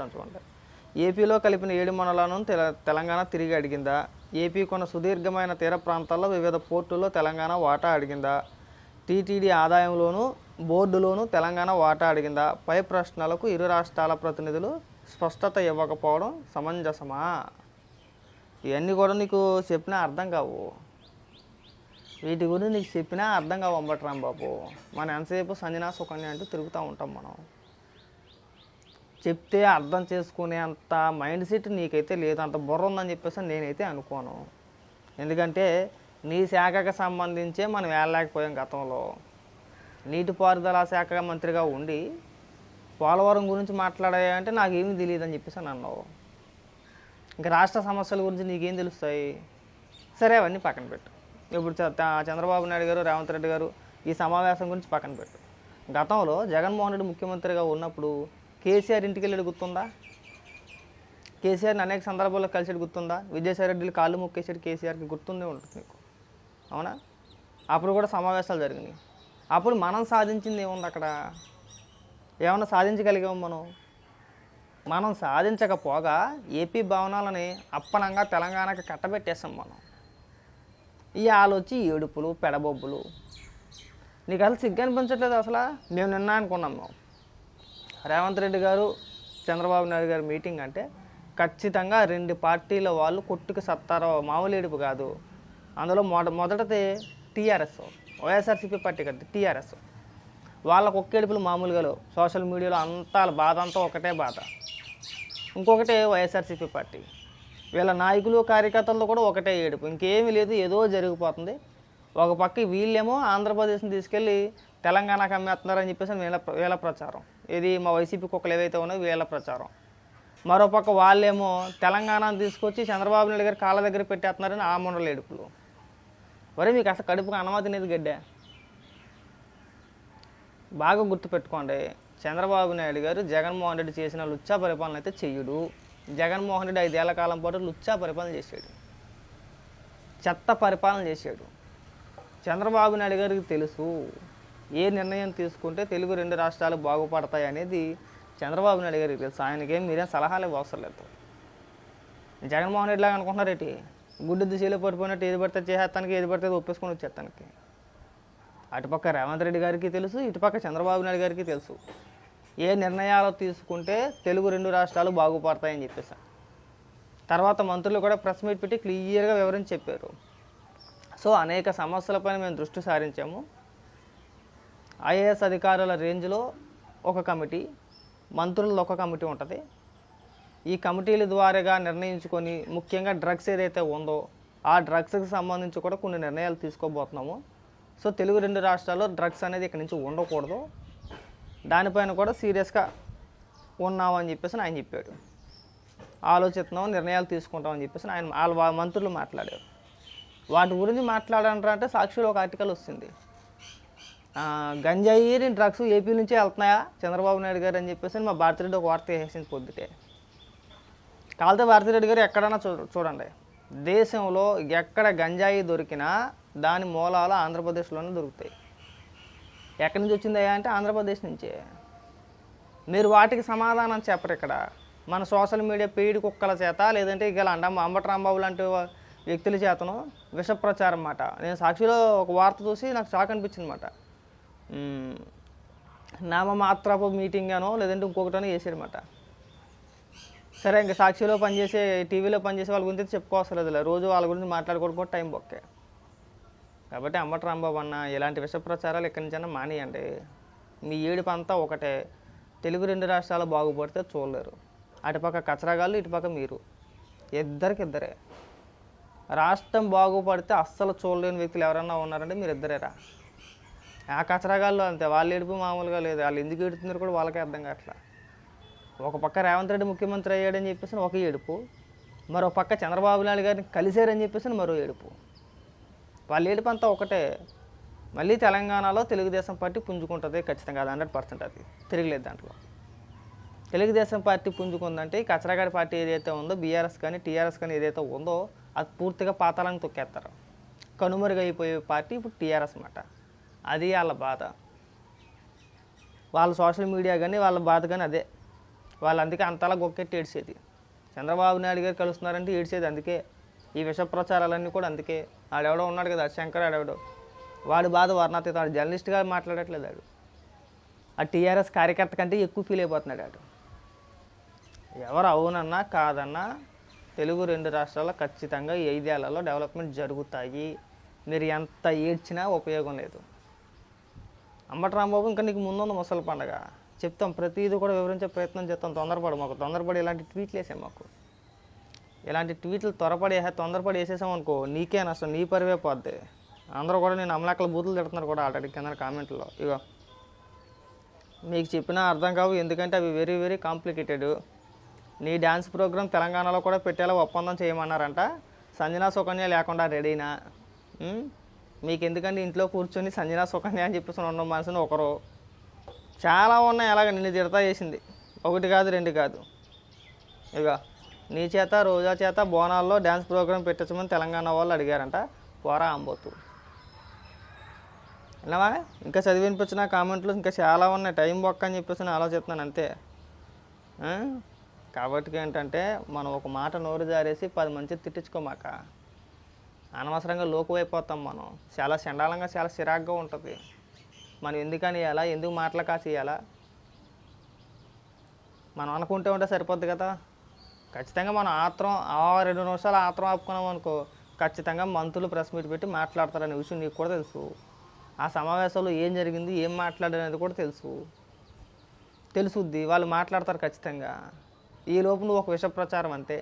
చెప్తాను చూడండి. ఏపీలో కలిపిన ఏడు మండలాలను తెల తెలంగాణ తిరిగి అడిగిందా? ఏపీ కొన్న సుదీర్ఘమైన తీర ప్రాంతాల్లో వివిధ పోర్టుల్లో తెలంగాణ వాటా అడిగిందా? టీటీడీ ఆదాయంలోనూ బోర్డులోనూ తెలంగాణ వాటా అడిగిందా? పై ప్రశ్నలకు ఇరు రాష్ట్రాల ప్రతినిధులు స్పష్టత ఇవ్వకపోవడం సమంజసమా? ఇవన్నీ కూడా నీకు చెప్పినా అర్థం కావు. వీటి గురించి నీకు చెప్పినా అర్థం కావు అంబట్రాం బాబు మనం ఎంతసేపు సంజనా సుకన్య అంటూ తిరుగుతూ ఉంటాం మనం. చెప్తే అర్థం చేసుకునే అంత మైండ్ సెట్ నీకైతే లేదు. అంత బుర్ర ఉందని చెప్పేసి నేనైతే అనుకోను. ఎందుకంటే నీ శాఖకు సంబంధించే మనం వెళ్ళలేకపోయాం గతంలో. నీటిపారుదల శాఖ మంత్రిగా ఉండి పోలవరం గురించి మాట్లాడాయంటే నాకేమీ తెలియదు అని చెప్పేసి అని అన్నావు. ఇంకా రాష్ట్ర సమస్యల గురించి నీకేం తెలుస్తాయి? సరే అవన్నీ పక్కన పెట్టు. ఇప్పుడు చ- చంద్రబాబు నాయుడు గారు రేవంత్ రెడ్డి గారు ఈ సమావేశం గురించి పక్కన పెట్టు. గతంలో జగన్మోహన్ రెడ్డి ముఖ్యమంత్రిగా ఉన్నప్పుడు కేసీఆర్ ఇంటికి వెళ్ళి గుర్తుందా? కేసీఆర్ని అనేక సందర్భాల్లో కలిసి గుర్తుందా? విజయసాయి రెడ్డిలు కాళ్ళు మొక్కేసాడు కేసీఆర్కి గుర్తుందే ఉంటుంది మీకు. అవునా? అప్పుడు కూడా సమావేశాలు జరిగినాయి. అప్పుడు మనం సాధించింది ఏముంది అక్కడ? ఏమన్నా సాధించగలిగాం మనం? మనం సాధించకపోగా ఏపీ భవనాలని అప్పనంగా తెలంగాణకి కట్టబెట్టేస్తాం మనం. ఈ ఆలోచి ఏడుపులు పెడబొబ్బులు. నీకు అసలు సిగ్గు అనిపించట్లేదు అసలు? మేము నిన్న అనుకున్నాం మేము. రేవంత్ రెడ్డి గారు చంద్రబాబు నాయుడు గారు మీటింగ్ అంటే ఖచ్చితంగా రెండు పార్టీల వాళ్ళు కొట్టుకు సత్తారో మామూలు ఏడుపు కాదు. అందులో మొద మొదటిది టీఆర్ఎస్ వైఎస్ఆర్సీపీ పార్టీ కదా టీఆర్ఎస్. వాళ్ళకు ఒక్క ఏడుపులు మామూలుగా లేవు. సోషల్ మీడియాలో అంతా బాధ అంతా ఒకటే బాధ. ఇంకొకటి వైఎస్ఆర్సీపీ పార్టీ. వీళ్ళ నాయకులు కార్యకర్తలతో కూడా ఒకటే ఏడుపు. ఇంకేమీ లేదు ఏదో జరిగిపోతుంది. ఒక పక్క వీళ్ళేమో ఆంధ్రప్రదేశ్ని తీసుకెళ్ళి తెలంగాణకు అమ్మేస్తున్నారని చెప్పేసి వీళ్ళ వీళ్ళ ప్రచారం. ఇది మా వైసీపీ కుక్కలు ఏవైతే ఉన్నాయో వీళ్ళ ప్రచారం. మరో పక్క వాళ్ళేమో తెలంగాణను తీసుకొచ్చి చంద్రబాబు నాయుడు గారి కాళ్ళ దగ్గర పెట్టేస్తున్నారని ఆ మొండల ఏడుపులు మరి మీకు అసలు కడుపుకు అనుమతి లేదు గడ్డే. బాగా గుర్తుపెట్టుకోండి చంద్రబాబు నాయుడు గారు జగన్మోహన్ రెడ్డి చేసిన లుచ్చా పరిపాలన అయితే చెయ్యడు. జగన్మోహన్ రెడ్డి ఐదేళ్ళ కాలం పాటు లుచ్చా పరిపాలన చేశాడు. చెత్త పరిపాలన చేశాడు. చంద్రబాబు నాయుడు గారికి తెలుసు ఏ నిర్ణయం తీసుకుంటే తెలుగు రెండు రాష్ట్రాలు బాగుపడతాయి అనేది చంద్రబాబు నాయుడు గారికి తెలుసు. ఆయనకేం మీరేం సలహాలు అవసరం లేదు. జగన్మోహన్ రెడ్డి లాగా అనుకుంటున్నారేటి గుడ్డు దిశలో పడిపోయినట్టు ఏది పడితే చేసేస్తానికి ఏది పడితే ఒప్పేసుకొని వచ్చేస్తానికి. అటుపక్క రేవంత్ రెడ్డి గారికి తెలుసు ఇటుపక్క చంద్రబాబు నాయుడు గారికి తెలుసు. ఏ నిర్ణయాలు తీసుకుంటే తెలుగు రెండు రాష్ట్రాలు బాగుపడతాయని చెప్పేసి. తర్వాత మంత్రులు కూడా ప్రెస్ మీట్ పెట్టి క్లియర్గా వివరించి చెప్పారు. సో అనేక సమస్యలపైన మేము దృష్టి సారించాము. ఐఏఎస్ అధికారుల రేంజ్లో ఒక కమిటీ మంత్రులది ఒక కమిటీ ఉంటుంది. ఈ కమిటీల ద్వారాగా నిర్ణయించుకొని ముఖ్యంగా డ్రగ్స్ ఏదైతే ఉందో ఆ డ్రగ్స్కి సంబంధించి కూడా కొన్ని నిర్ణయాలు తీసుకోబోతున్నాము. సో తెలుగు రెండు రాష్ట్రాల్లో డ్రగ్స్ అనేది ఇక్కడ నుంచి ఉండకూడదు. దానిపైన కూడా సీరియస్గా ఉన్నామని చెప్పేసి ఆయన చెప్పాడు. ఆలోచిస్తున్నాం నిర్ణయాలు తీసుకుంటామని చెప్పేసి ఆయన వాళ్ళ మంత్రులు మాట్లాడారు. వాటి గురించి మాట్లాడారంటే అంటే సాక్షిలో ఒక ఆర్టికల్ వస్తుంది. గంజాయి డ్రగ్స్ ఏపీ నుంచే వెళ్తున్నాయా? చంద్రబాబు నాయుడు గారు అని చెప్పేసి మా భారతిరెడ్డి ఒక వార్త వేసింది పొద్దుటే. కాలితే భారతిరెడ్డి గారు ఎక్కడైనా చూ చూడండి. దేశంలో ఎక్కడ గంజాయి దొరికినా దాని మూలాలు ఆంధ్రప్రదేశ్లోనే దొరుకుతాయి. ఎక్కడి నుంచి వచ్చిందయ్యా అంటే ఆంధ్రప్రదేశ్ నుంచే. మీరు వాటికి సమాధానం చెప్పరు ఇక్కడ. మన సోషల్ మీడియా పేడి కుక్కల చేత లేదంటే ఇక అండ అంబట రాంబాబు లాంటి వ్యక్తుల చేతను విష ప్రచారం అన్నమాట నేను సాక్షిలో ఒక వార్త చూసి నాకు షాక్ అనిపించింది అనమాట నామమాత్రపు మీటింగ్ అనో లేదంటే ఇంకొకటనో చేసాడనమాట సరే ఇంకా సాక్షిలో పనిచేసే టీవీలో పనిచేసే వాళ్ళ గురించి చెప్పుకోవసరం లేదు రోజు వాళ్ళ గురించి మాట్లాడుకోవడం కూడా టైం బొక్కే. కాబట్టి అంబటి రాంబాబు అన్న ఇలాంటి విష ప్రచారాలు ఎక్కడి నుంచైనా మానేయండి. మీ ఏడుపంతా ఒకటే. తెలుగు రెండు రాష్ట్రాలు బాగుపడితే చూడలేరు. అటుపక్క కచరాగాళ్ళు ఇటుపక్క మీరు. ఇద్దరికి ఇద్దరే రాష్ట్రం బాగుపడితే అస్సలు చూడలేని వ్యక్తులు ఎవరన్నా ఉన్నారంటే మీరు ఇద్దరేరా ఆ కచరాగాళ్ళు అంతే. వాళ్ళు ఏడుపు మామూలుగా లేదు. వాళ్ళు ఎందుకు ఏడుతున్నారు కూడా వాళ్ళకే అర్థం కావట్లా. ఒక పక్క రేవంత్ రెడ్డి ముఖ్యమంత్రి అయ్యాడని చెప్పేసి ఒక ఏడుపు. మరో పక్క చంద్రబాబు నాయుడు గారిని కలిశారని చెప్పేసి మరో ఏడుపు. వాళ్ళ ఏడుపు అంతా ఒకటే. మళ్ళీ తెలంగాణలో తెలుగుదేశం పార్టీ పుంజుకుంటుంది ఖచ్చితంగా. అది హండ్రెడ్ పర్సెంట్ అది. తిరగలేదు దాంట్లో. తెలుగుదేశం పార్టీ పుంజుకుందంటే ఈ కచరాగాడి పార్టీ ఏదైతే ఉందో బీఆర్ఎస్ కానీ టీఆర్ఎస్ కానీ ఏదైతే ఉందో అది పూర్తిగా పాతాలను తొక్కేస్తారు. కనుమరుగైపోయే పార్టీ ఇప్పుడు టీఆర్ఎస్ అన్నమాట. అది వాళ్ళ బాధ. వాళ్ళ సోషల్ మీడియా కానీ వాళ్ళ బాధ కానీ అదే. వాళ్ళు అందుకే అంతలా గొక్కెట్టి ఏడ్చేది. చంద్రబాబు నాయుడు గారు కలుస్తున్నారంటే ఏడ్చేది అందుకే. ఈ విష ప్రచారాలన్నీ కూడా అందుకే. ఆడెవడో ఉన్నాడు కదా శంకర్ ఆడెవడో. వాడు బాధ వర్ణాతీత. వాడు జర్నలిస్ట్గా మాట్లాడట్లేదు ఆడు. ఆ టీఆర్ఎస్ కార్యకర్త కంటే ఎక్కువ ఫీల్ అయిపోతున్నాడు ఆడు. ఎవరు అవునన్నా కాదన్నా తెలుగు రెండు రాష్ట్రాల్లో ఖచ్చితంగా ఈ ఐదేళ్ళలో డెవలప్మెంట్ జరుగుతాయి. మీరు ఎంత ఏడ్చినా ఉపయోగం లేదు. అంబటి రాంబాబు ఇంకా నీకు ముందుంది ముసలి పండగ. చెప్తాం ప్రతిదీ కూడా వివరించే ప్రయత్నం చేస్తాం. తొందరపడు మాకు తొందరపడి ఇలాంటి ట్వీట్లు వేసాం మాకు. ఇలాంటి ట్వీట్లు త్వరపడి తొందరపడి వేసేసాం అనుకో నీకే నష్టం నీ పరివే పోద్ది. అందరూ కూడా నేను అమలాకల బూతులు తిడుతున్నారు కూడా ఆల్రెడీ కింద కామెంట్లో. ఇగో మీకు చెప్పినా అర్థం కావు ఎందుకంటే అవి వెరీ వెరీ కాంప్లికేటెడ్. నీ డ్యాన్స్ ప్రోగ్రామ్ తెలంగాణలో కూడా పెట్టేలా ఒప్పందం చేయమన్నారంట. సంజనా సుకన్య లేకుండా రెడీనా? మీకు ఎందుకంటే ఇంట్లో కూర్చొని సంజనా సుకన్య అని చెప్పేసి ఉన్న మనసుని ఒకరు? చాలా ఉన్నాయి అలాగ నిన్ను తిడతా చేసింది. ఒకటి కాదు రెండు కాదు. ఇక నీ చేత రోజా చేత బోనాల్లో డ్యాన్స్ ప్రోగ్రామ్ పెట్టచ్చమని తెలంగాణ వాళ్ళు అడిగారంట. పోరా అంబోతు. విన్నావా? ఇంకా చదివినిపించిన కామెంట్లు ఇంకా చాలా ఉన్నాయి. టైం బొక్క అని చెప్పేసి ఆలోచిస్తున్నాను అంతే. కాబట్టి ఏంటంటే మనం ఒక మాట నోరు జారేసి పది మంచి తిట్టించుకోమాక. అనవసరంగా లోకువైపోతాం మనం. చాలా చండాలంగా చాలా చిరాగ్గా ఉంటుంది. మనం ఎందుకని ఇవ్వాలా ఎందుకు మాటలు కాసి ఇవ్వాలా మనం అనుకుంటే ఉంటే సరిపోద్ది కదా. ఖచ్చితంగా మనం ఆత్రం ఆ రెండు నిమిషాలు ఆత్రం ఆపుకున్నాం అనుకో ఖచ్చితంగా మంత్రులు ప్రెస్ మీట్ పెట్టి మాట్లాడతారనే విషయం నీకు కూడా తెలుసు. ఆ సమావేశంలో ఏం జరిగింది ఏం మాట్లాడనేది కూడా తెలుసు. తెలుసుద్ది వాళ్ళు మాట్లాడతారు ఖచ్చితంగా. ఈ లోపు నువ్వు ఒక విష ప్రచారం అంతే.